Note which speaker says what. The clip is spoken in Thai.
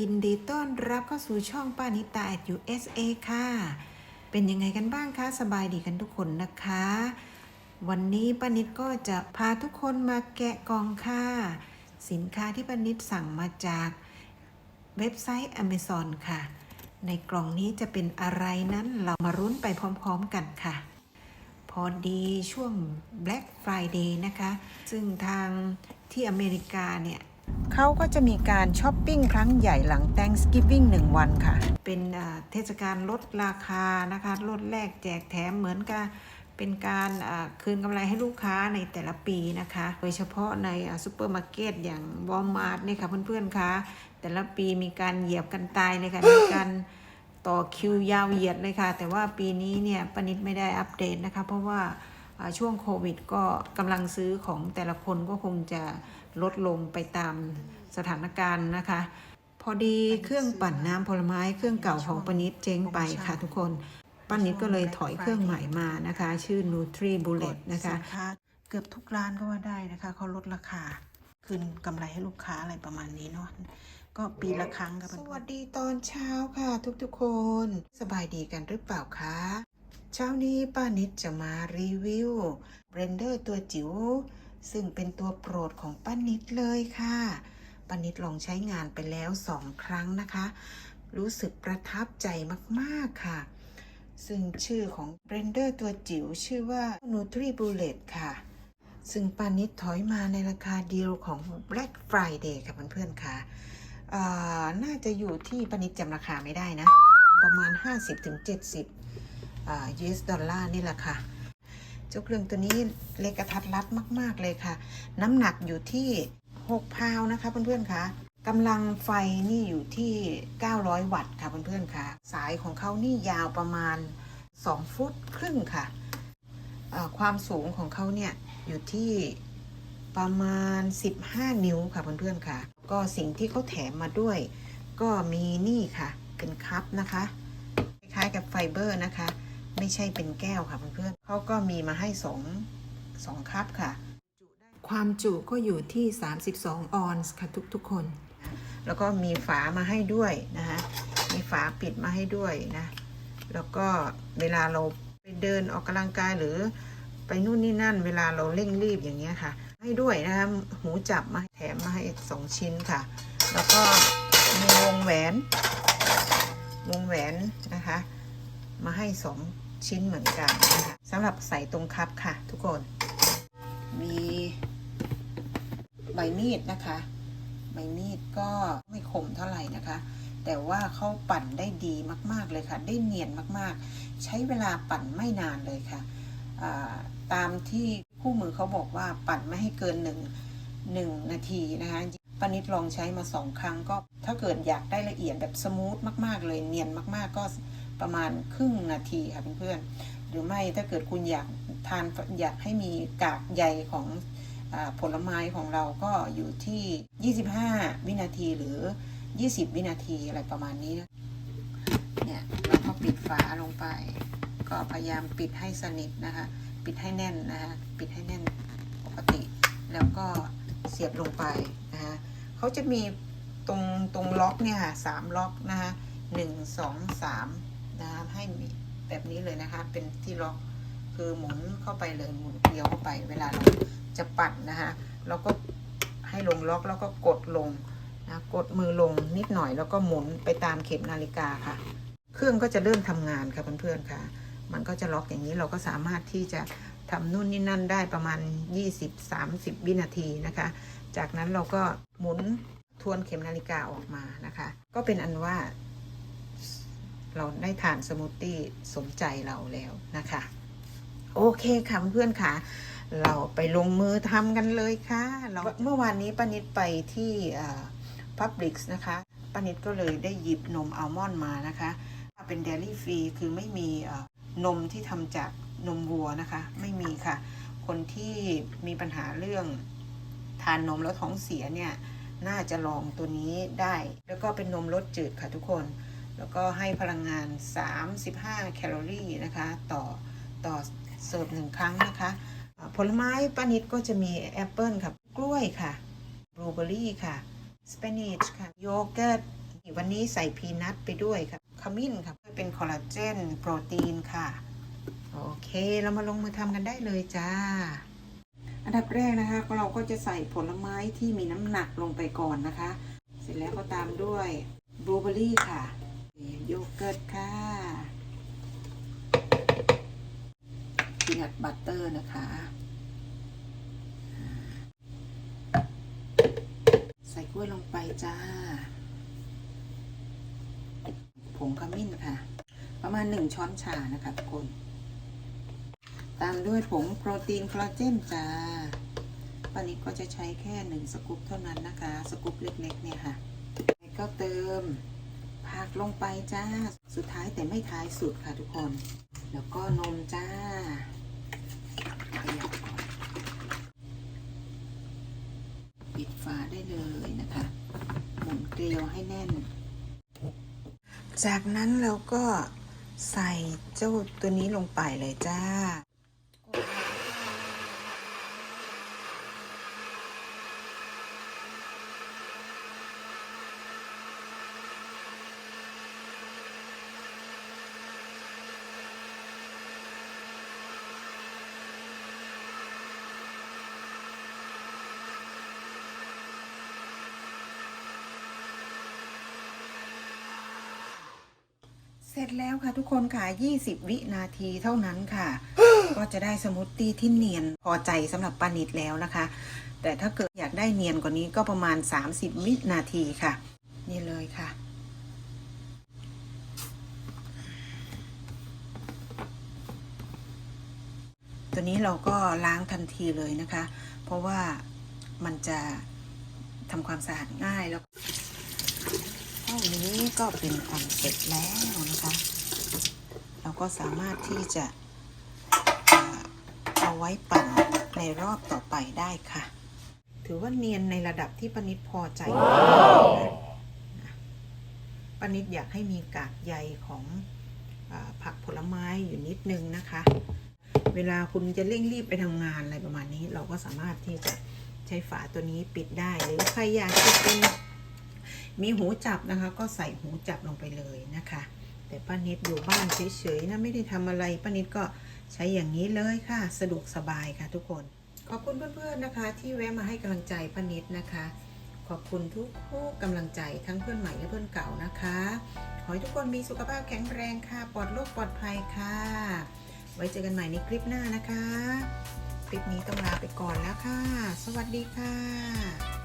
Speaker 1: ยินดีต้อนรับเข้าสู่ช่องป้านิตา at USA ค่ะ เป็นยังไงกันบ้างคะสบายดีกันทุกคนนะคะ วันนี้ป้านิดก็จะพาทุกคนมาแกะกล่องค่ะ สินค้าที่ป้านิดสั่งมาจากเว็บไซต์ Amazon ค่ะ ในกล่องนี้จะเป็นอะไรนั้นเรามารุ้นไปพร้อมๆกันค่ะ พอดีช่วง Black Friday นะคะ ซึ่งทางที่อเมริกาเนี่ย เขาก็จะมีการช้อปปิ้งครั้งใหญ่หลัง Thanksgiving 1 วันค่ะ เป็นเทศกาลลดราคานะคะ ลดแลกแจกแถมเหมือนกับเป็นการคืนกำไรให้ลูกค้าในแต่ละปีนะคะ โดยเฉพาะในซูเปอร์มาร์เก็ตอย่าง Walmart เนี่ยค่ะเพื่อนๆคะแต่ละปีมีการเหยียบกันตายเลยค่ะ มีการต่อคิวยาวเหยียดเลยค่ะ แต่ว่าปีนี้เนี่ยปนิดไม่ได้อัปเดตนะคะ เพราะว่า ช่วงโควิดก็กำลังซื้อของแต่ละคนก็คงจะลดลงไปตามสถานการณ์นะคะ พอดีเครื่องปั่นน้ำผลไม้เครื่องเก่าของปนิดเจ๊งไปค่ะทุกคนป้านิดก็เลยถอยเครื่องใหม่มานะคะ ชื่อ Nutri Bullet นะคะ เกือบทุกร้านก็ว่าได้นะคะเขาลดราคา คืนกำไรให้ลูกค้าอะไรประมาณนี้เนาะก็ปีละครั้งค่ะสวัสดีตอนเช้าค่ะทุกๆคน สบายดีกันหรือเปล่าคะ เช้านี้ป้านิดจะมารีวิวเบรนเดอร์ตัวจิ๋วซึ่งเป็นตัวโปรดของป้านิดเลยค่ะป้านิดลองใช้งานไปแล้วสองครั้งนะคะ รู้สึกประทับใจมากๆค่ะ ซึ่งชื่อของเบรนเดอร์ตัวจิ๋วชื่อว่า Nutri Bullet ค่ะ ซึ่งป้านิดถอยมาในราคาเดียวของ Black Friday ค่ะเพื่อนๆค่ะอ่าน่าจะอยู่ที่ปณิดจำราคาไม่ได้นะ ประมาณ 50-70อ่า US ดอลลาร์นี่แหละค่ะเจ้าเครื่องตัวนี้เล็กกระทัดรัดมาก ๆ เลยค่ะ น้ำหนักอยู่ที่6พาวนะคะเพื่อนๆค่ะกำลังไฟนี่อยู่ที่ 900 วัตต์ค่ะเพื่อนๆค่ะ สายของเขานี่ยาวประมาณ 2 ฟุตครึ่งค่ะ ความสูงของเขาเนี่ยอยู่ที่ประมาณ 15 นิ้วค่ะเพื่อนๆค่ะ ก็สิ่งที่เขาแถมมาด้วย ก็มีนี่ค่ะเป็นคัพนะคะ คล้ายๆกับไฟเบอร์นะคะ ไม่ใช่เป็นแก้วค่ะเพื่อนๆเขาก็มีมาให้สองสองคัพค่ะ ความจุก็อยู่ที่ 32 ออนซ์ค่ะทุกๆคน แล้วก็มีฝามาให้ด้วยนะคะมีฝาปิดมาให้ด้วยนะ แล้วก็เวลาเราไปเดินออกกำลังกายหรือไปนู่นนี่นั่น เวลาเราเร่งรีบอย่างเงี้ยค่ะ ให้ด้วยนะคะหูจับมาให้แถมมาให้สองชิ้นค่ะ แล้วก็มีวงแหวน วงแหวนนะคะ มาให้สอง ชิ้นเหมือนกันนะคะสำหรับใส่ตรงคัพค่ะ ทุกคน มีใบมีดนะคะ ใบมีดก็ไม่คมเท่าไหร่นะคะ แต่ว่าเขาปั่นได้ดีมาก ๆเลยค่ะ ได้เนียนมากๆ ใช้เวลาปั่นไม่นานเลยค่ะาตามที่คู่มือเขาบอกว่าปั่นไม่ให้เกินหนึ่งหนึ่งนาทีนะคะปานิดลองใช้มาสองครั้งก็ถ้าเกิดอยากได้ละเอียดแบบสมูทมาก ๆ เลยเนียนมาก ๆ ก็ ประมาณครึ่งนาทีค่ะเพื่อนๆหรือไม่ถ้าเกิดคุณอยากทานอยากให้มีกากใยของอผลไม้ของเราก็อยู่ที่ 25 วินาทีหรือ 20 วินาทีอะไรประมาณนี้นะเนี่ยเราก็ปิดฝาลงไป ก็พยายามปิดให้สนิทนะคะ ปิดให้แน่นนะคะปิดให้แน่นปกติ แล้วก็เสียบลงไปนะคะเขาจะมีตรงตรงล็อกเนี่ยค่ะสามล็อกนะคะหนึ่งสองสาม นะคะให้มีแบบนี้เลยนะคะ เป็นที่ล็อกคือหมุนเข้าไปเลยหมุนเกลียวเข้าไป เวลาเราจะปั่นนะคะเราก็ให้ลงล็อกแล้วก็กดลงนะกดมือลงนิดหน่อยแล้วก็หมุนไปตามเข็มนาฬิกาค่ะ เครื่องก็จะเริ่มทำงานค่ะเพื่อนๆค่ะ มันก็จะล็อกอย่างนี้เราก็สามารถที่จะทำนู่นนี่นั่นได้ประมาณ 20-30 วินาทีนะคะ จากนั้นเราก็หมุนทวนเข็มนาฬิกาออกมานะคะ ก็เป็นอันว่า เราได้ทานสมูทตี้สมใจเราแล้วนะคะ โอเคค่ะเพื่อนๆค่ะ เราไปลงมือทำกันเลยค่ะ เราเมื่อวานนี้ป้านิดไปที่พับลิกนะคะป้านิดก็เลยได้หยิบนมอัลมอนด์มานะคะ เป็นเดลี่ฟรีคือไม่มีนมที่ทำจากนมวัวนะคะ ไม่มีค่ะ คนที่มีปัญหาเรื่องทานนมแล้วท้องเสียเนี่ย น่าจะลองตัวนี้ได้ แล้วก็เป็นนมรสจืดค่ะทุกคน แล้วก็ให้พลังงาน 35 แคลอรี่นะคะ ต่อต่อเสิร์ฟหนึ่งครั้งนะคะ ผลไม้ป้านิดก็จะมีแอปเปิลค่ะ กล้วยค่ะ บลูเบอร์รี่ค่ะ สเปนิชค่ะ โยเกิร์ต วันนี้ใส่พีนัทไปด้วยค่ะ ขมิ้นค่ะเป็นคอลลาเจน โปรตีนค่ะ โอเค เรามาลงมือทำกันได้เลยจ้า อันดับแรกนะคะ เราก็จะใส่ผลไม้ที่มีน้ำหนักลงไปก่อนนะคะ เสร็จแล้วก็ตามด้วยบลูเบอร์รี่ค่ะ โยเกิร์ตค่ะพีนัทบัตเตอร์นะคะ ใส่กล้วยลงไปจ้า ผงขมิ้นค่ะ ประมาณ1ช้อนชานะคะทุกคน ตามด้วยผงโปรตีนคอลลาเจนจ้าวันนี้ก็จะใช้แค่1สกู๊ปเท่านั้นนะคะ สกู๊ปเล็กๆเนี่ยค่ะแล้วก็เติม ผักลงไปจ้า สุดท้ายแต่ไม่ท้ายสุดค่ะทุกคน แล้วก็นมจ้าขยับก่อนปิดฝาได้เลยนะคะ หมุนเกลียวให้แน่น จากนั้นเราก็ใส่เจ้าตัวนี้ลงไปเลยจ้า เสร็จแล้วค่ะทุกคนค่ะ 20 วินาทีเท่านั้นค่ะ ก็จะได้สมูทตี้ที่เนียนพอใจสำหรับปานิดแล้วนะคะ แต่ถ้าเกิดอยากได้เนียนกว่านี้ก็ประมาณ 30 วินาทีค่ะ นี่เลยค่ะตัวนี้เราก็ล้างทันทีเลยนะคะ เพราะว่ามันจะทำความสะอาดง่ายแล้ว เท่านี้ก็เป็นอันเสร็จแล้วนะคะ เราก็สามารถที่จะเอ่อเอาไว้ปั่นในรอบต่อไปได้ค่ะ ถือว่าเนียนในระดับที่ปานิดพอใจมากเลยนะปานิดอยากให้มีกากใยของอาผักผลไม้อยู่นิดนึงนะคะ เวลาคุณจะเร่งรีบไปทำงานอะไรประมาณนี้ เราก็สามารถที่จะใช้ฝาตัวนี้ปิดได้ หรือใครอยากจะเป็น มีหูจับนะคะ ก็ใส่หูจับลงไปเลยนะคะ แต่ป้านิดอยู่บ้านเฉยๆนะไม่ได้ทำอะไรป้านิดก็ใช้อย่างนี้เลยค่ะ สะดวกสบายค่ะทุกคน ขอบคุณเพื่อนๆนะคะ ที่แวะมาให้กำลังใจป้านิดนะคะ ขอบคุณทุกทุกๆกำลังใจทั้งเพื่อนใหม่และเพื่อนเก่านะคะขอให้ทุกคนมีสุขภาพแข็งแรงค่ะ ปลอดโรคปลอดภัยค่ะ ไว้เจอกันใหม่ในคลิปหน้านะคะคลิปนี้ต้องลาไปก่อนแล้วค่ะ สวัสดีค่ะ